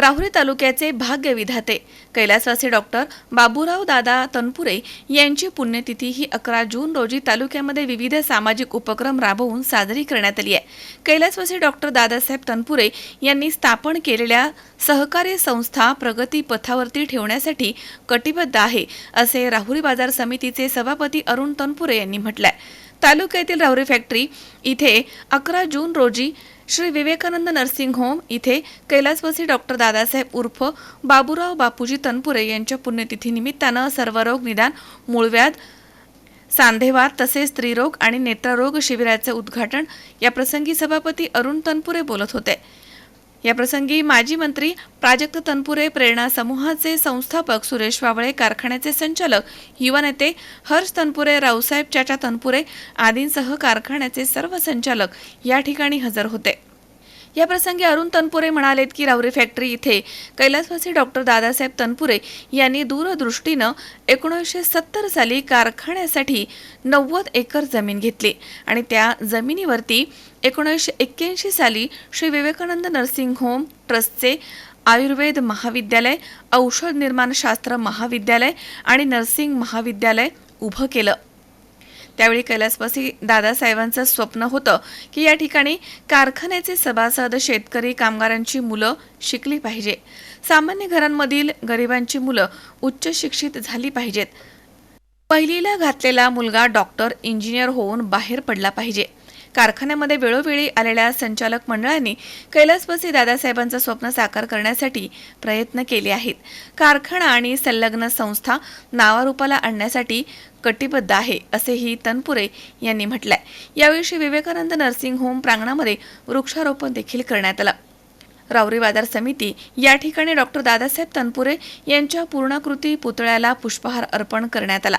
राहुरी तालुक्याचे भाग्य विधाते. कैलासवासी डॉक्टर बाबूराव दादा तनपुरे यांची पुण्यतिथी ही अकरा जून रोजी तालुक्यामध्ये विविध सामाजिक उपक्रम राबवून साजरी करण्यात आली आहे. कैलासवासी डॉक्टर दादासाहेब तनपुरे यांनी स्थापन केलेल्या सहकारी संस्था प्रगती पथावरती ठेवण्यासाठी कटिबद्ध आहे असे राहुरी बाजार समितीचे सभापती अरुण तनपुरे यांनी म्हटलंय. तालुक्यातील राहुरी फॅक्टरी इथे अकरा जून रोजी श्री विवेकानंद नर्सिंग होम इथे कैलासवासी डॉक्टर दादासाहेब उर्फ बाबूराव बापूजी तनपुरे यांच्या पुण्यतिथी निमित्तानं सर्वरोग निदान मूळव्याध सांधेवाद तसेच स्त्रीरोग आणि नेत्ररोग शिबिराचे उद्घाटन या प्रसंगी सभापती अरुण तनपुरे बोलत होते. या प्रसंगी माजी मंत्री प्राजक्त तनपुरे प्रेरणा समूहाचे संस्थापक सुरेश वावळे कारखान्याचे संचालक युवा नेते हर्ष तनपुरे रावसाहेब चाचा तनपुरे आदींसह कारखान्याचे सर्व संचालक या ठिकाणी हजर होते. याप्रसंगी अरुण तनपुरे म्हणालेत की रावरी फॅक्टरी इथे कैलासवासी डॉक्टर दादासाहेब तनपुरे यांनी दूरदृष्टीनं एकोणीसशे सत्तर साली कारखान्यासाठी नव्वद एकर जमीन घेतली. आणि त्या जमिनीवरती एकोणीसशे एक्क्याऐंशी साली श्री विवेकानंद नर्सिंग होम ट्रस्टचे आयुर्वेद महाविद्यालय औषध निर्माणशास्त्र महाविद्यालय आणि नर्सिंग महाविद्यालय उभं केलं. त्यावेळी कैलासवासी दादासाहेबांचं स्वप्न होतं की या ठिकाणी कारखान्याचे सभासद शेतकरी कामगारांची मुलं शिकली पाहिजे. सामान्य घरांमधील गरिबांची मुलं उच्च शिक्षित झाली पाहिजेत. पहिलीला घातलेला मुलगा डॉक्टर इंजिनियर होऊन बाहेर पडला पाहिजे. कारखान्यामध्ये वेळोवेळी आलेल्या संचालक मंडळांनी कैलासवासी दादासाहेबांचं स्वप्न साकार करण्यासाठी प्रयत्न केले आहेत. कारखाना आणि संलग्न संस्था नावारूपाला आणण्यासाठी कटिबद्ध आहे असेही तनपुरे यांनी म्हटलंय. याविषयी विवेकानंद नर्सिंग होम प्रांगणामध्ये वृक्षारोपण देखील करण्यात आलं. रावरी बाजार समिती या ठिकाणी डॉक्टर दादासाहेब तनपुरे यांच्या पूर्णाकृती पुतळ्याला पुष्पहार अर्पण करण्यात आला.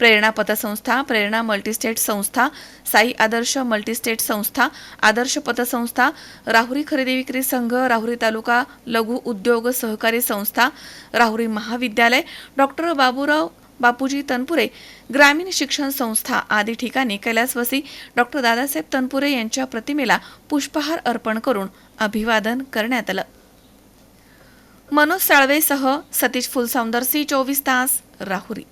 प्रेरणा पतसंस्था प्रेरणा मल्टीस्टेट संस्था साई आदर्श मल्टीस्टेट संस्था आदर्श पतसंस्था राहुरी खरेदी विक्री संघ राहुरी तालुका लघु उद्योग सहकारी संस्था राहुरी महाविद्यालय डॉक्टर बाबूराव बापूजी तनपुरे ग्रामीण शिक्षण संस्था आदी ठिकाणी कैलासवासी डॉक्टर दादासाहेब तनपुरे यांच्या प्रतिमेला पुष्पहार अर्पण करून अभिवादन करण्यात आलं. मनोज साळवेसह सतीश फुलसौंदर सी चोवीस तास राहुरी.